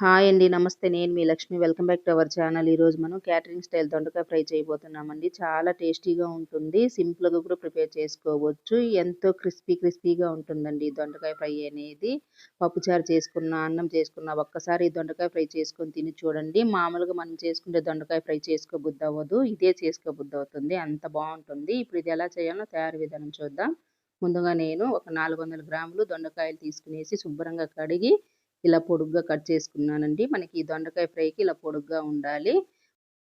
Hi అండి. నమస్తే. నేను మీ Lakshmi. Welcome back to our channel. ఈరోజు మనం క్యాటరింగ్ స్టైల్ దొండకాయ ఫ్రై చేయబోతున్నామండి. చాలా టేస్టీగా ఉంటుంది. సింపుల్‌గా కూడా ప్రిపేర్ చేసుకోవచ్చు. ఎంతో క్రిస్పీ క్రిస్పీగా ఉంటుందండి దొండకాయ ఫ్రై అనేది. పప్పుచారు చేసుకున్న, అన్నం చేసుకున్న ఒక్కసారి ఈ దొండకాయ ఫ్రై చేసుకొని తిని చూడండి. మామూలుగా మనం చేసుకుంటే దొండకాయ ఫ్రై చేసుకోబుద్దవ్వదు. ఇదే చేసుకోబుద్దవుతుంది. అంత బాగుంటుంది ఇప్పుడు ఇది ఎలా చేయాలో తయారు విధానం చూద్దాం. ముందుగా నేను ఒక 400 గ్రాములు దొండకాయలు తీసుకునేసి శుభ్రంగా కడిగి ఇలా పొడుగ్గా కట్ చేసుకున్నానండి. మనకి ఈ దొండకాయ ఫ్రైకి ఇలా పొడుగ్గా ఉండాలి.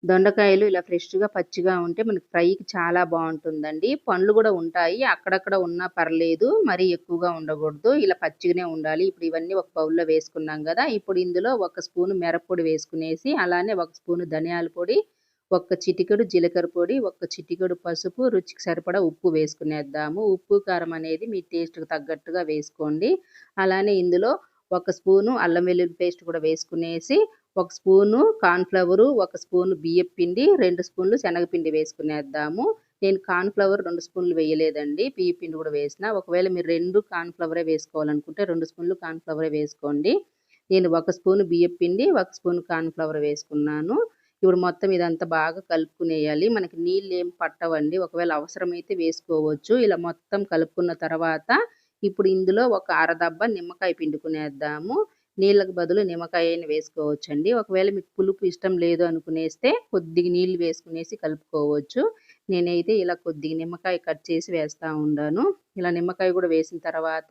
దొండకాయలు ఇలా ఫ్రెష్‌గా, పచ్చిగా ఉంటే మనకి ఫ్రైకి చాలా బాగుంటుందండి పండ్లు కూడా ఉంటాయి. అక్కడక్కడ ఉన్నా పర్లేదు. మరీ ఎక్కువగా ఉండకూడదు. ఇలా పచ్చిగానే ఉండాలి. ఇప్పుడు ఇవన్నీ ఒక బౌల్‌లో వేసుకున్నాం కదా ఇప్పుడు ఇందులో ఒక స్పూను మిరప్పొడి వేసుకునేసి, అలానే ఒక స్పూను ధనియాల పొడి, ఒక్క చిటికెడు జీలకర్ర పొడి, ఒక్క చిటికెడు పసుపు, రుచికి సరిపడా ఉప్పు వేసుకునేద్దాము. ఉప్పు, కారం అనేది మీ టేస్ట్‌కి తగ్గట్టుగా వేసుకోండి. అలానే ఇందులో ఒక స్పూను అల్లం వెల్లుల్లి పేస్ట్ కూడా వేసుకునేసి, ఒక స్పూను కార్న్‌ఫ్లవరు, ఒక స్పూను బియ్యపిండి, 2 స్పూన్లు శనగపిండి వేసుకునేద్దాము. నేను కార్న్‌ఫ్లవర్ రెండు స్పూన్లు వేయలేదండి. బియ్య పిండి కూడా వేసిన ఒకవేళ మీరు రెండు కార్న్‌ఫ్లవరే వేసుకోవాలనుకుంటే రెండు స్పూన్లు కార్న్‌ఫ్లవరే వేసుకోండి. నేను ఒక స్పూను బియ్యపిండి, ఒక స్పూన్ కార్న్‌ఫ్లవర్ వేసుకున్నాను. ఇప్పుడు మొత్తం ఇదంతా బాగా కలుపుకునేయాలి. మనకి నీళ్ళు ఏం పట్టవండి. ఒకవేళ అవసరమైతే వేసుకోవచ్చు. ఇలా మొత్తం కలుపుకున్న తర్వాత ఇప్పుడు ఇందులో ఒక అరదబ్బ నిమ్మకాయ పిండుకునేద్దాము. నీళ్ళకు బదులు నిమ్మకాయ వేసుకోవచ్చండి. ఒకవేళ మీకు పులుపు ఇష్టం లేదు అనుకునేస్తే కొద్దిగా నీళ్ళు వేసుకునేసి కలుపుకోవచ్చు. నేనైతే ఇలా కొద్దిగా నిమ్మకాయ కట్ చేసి వేస్తూ ఉన్నాను ఇలా నిమ్మకాయ కూడా వేసిన తర్వాత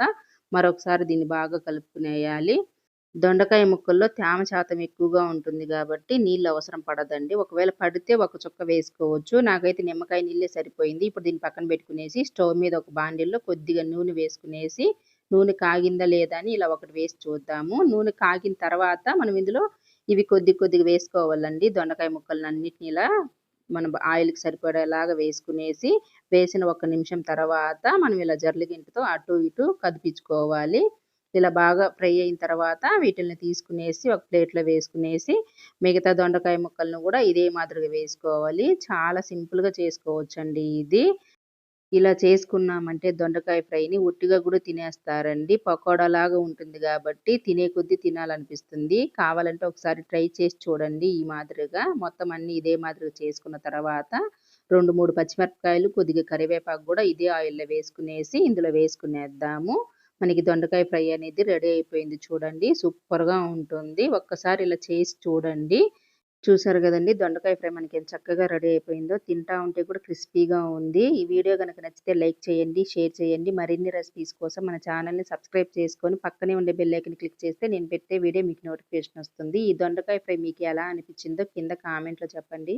మరొకసారి దీన్ని బాగా కలుపుకునేయాలి. దొండకాయ ముక్కల్లో తేమ శాతం ఎక్కువగా ఉంటుంది కాబట్టి నీళ్ళు అవసరం పడదండి. ఒకవేళ పడితే ఒక చుక్క వేసుకోవచ్చు. నాకైతే నిమ్మకాయ నీళ్ళే సరిపోయింది. ఇప్పుడు దీన్ని పక్కన పెట్టుకునేసి స్టవ్ మీద ఒక బాండిల్లో కొద్దిగా నూనె వేసుకునేసి, నూనె కాగిందా లేదా అని ఇలా ఒకటి వేసి చూద్దాము. నూనె కాగిన తర్వాత మనం ఇందులో ఇవి కొద్ది కొద్దిగా వేసుకోవాలండి. దొండకాయ ముక్కలనన్నిటిని ఇలా మనం ఆయిల్‌కి సరిపడేలాగా వేసుకునేసి, వేసిన ఒక నిమిషం తర్వాత మనం ఇలా జర్ల అటు ఇటు కదిపించుకోవాలి. ఇలా బాగా ఫ్రై అయిన తర్వాత వీటిల్ని తీసుకునేసి ఒక ప్లేట్‌లో వేసుకునేసి, మిగతా దొండకాయ ముక్కలను కూడా ఇదే మాదిరిగా వేసుకోవాలి. చాలా సింపుల్‌గా చేసుకోవచ్చండి ఇది. ఇలా చేసుకున్నామంటే దొండకాయ ఫ్రైని ఉట్టిగా కూడా తినేస్తారండి. పకోడాలాగా ఉంటుంది కాబట్టి తినే కొద్దీ తినాలనిపిస్తుంది. కావాలంటే ఒకసారి ట్రై చేసి చూడండి ఈ మాదిరిగా. మొత్తం అన్ని ఇదే మాదిరిగా చేసుకున్న తర్వాత 2, 3 పచ్చిమిరపకాయలు, కొద్దిగా కరివేపాకు కూడా ఇదే ఆయిల్‌లో వేసుకునేసి ఇందులో వేసుకునేద్దాము. మనకి దొండకాయ ఫ్రై అనేది రెడీ అయిపోయింది చూడండి. సూపర్‌గా ఉంటుంది. ఒక్కసారి ఇలా చేసి చూడండి. చూసారు కదండి దొండకాయ ఫ్రై మనకి ఎంత చక్కగా రెడీ అయిపోయిందో. తింటా ఉంటే కూడా క్రిస్పీగా ఉంది. ఈ వీడియో గనక నచ్చితే లైక్ చేయండి, షేర్ చేయండి. మరిన్ని రెసిపీస్ కోసం మన ఛానల్‌ని సబ్స్క్రైబ్ చేసుకొని పక్కనే ఉండే బెల్లైకన్ క్లిక్ చేస్తే నేను పెట్టే వీడియో మీకు నోటిఫికేషన్ వస్తుంది. ఈ దొండకాయ ఫ్రై మీకు ఎలా అనిపించిందో కింద కామెంట్‌లో చెప్పండి.